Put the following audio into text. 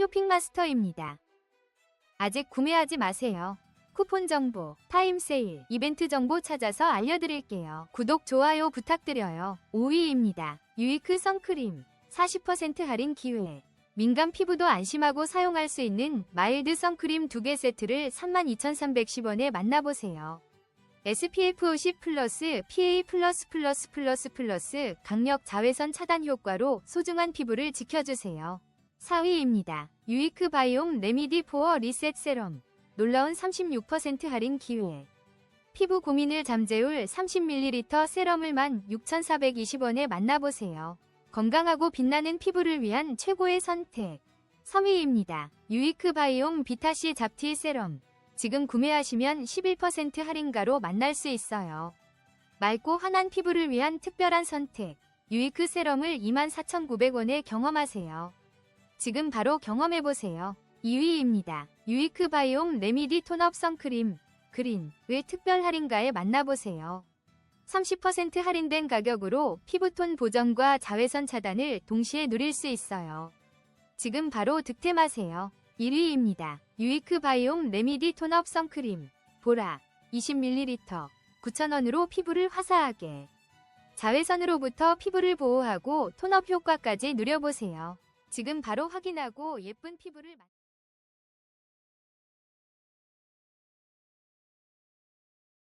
쇼핑마스터입니다. 아직 구매하지 마세요. 쿠폰 정보, 타임 세일, 이벤트 정보 찾아서 알려드릴게요. 구독, 좋아요 부탁드려요. 5위입니다. 유이크 선크림 40% 할인 기회. 민감 피부도 안심하고 사용할 수 있는 마일드 선크림 2개 세트를 32,310원에 만나보세요. SPF 50 플러스 PA 플러스 플러스 플러스 플러스 강력 자외선 차단 효과로 소중한 피부를 지켜주세요. 4위입니다. 유이크 바이옴 레미디 포어 리셋 세럼 놀라운 36% 할인 기회 피부 고민을 잠재울 30ml 세럼을 16,420원에 만나보세요. 건강하고 빛나는 피부를 위한 최고의 선택 3위입니다. 유이크 바이옴 비타C 잡티 세럼 지금 구매하시면 11% 할인가로 만날 수 있어요. 맑고 환한 피부를 위한 특별한 선택. 유이크 세럼을 24,900원에 경험하세요. 지금 바로 경험해보세요. 2위입니다. 유이크 바이옴 레미디 톤업 선크림 그린 왜 특별 할인가에 만나보세요. 30% 할인된 가격으로 피부톤 보정과 자외선 차단을 동시에 누릴 수 있어요. 지금 바로 득템하세요. 1위입니다. 유이크 바이옴 레미디 톤업 선크림 보라 20ml 9,000원으로 피부를 화사하게 자외선으로부터 피부를 보호하고 톤업 효과까지 누려보세요. 지금 바로 확인하고 예쁜 피부를 만-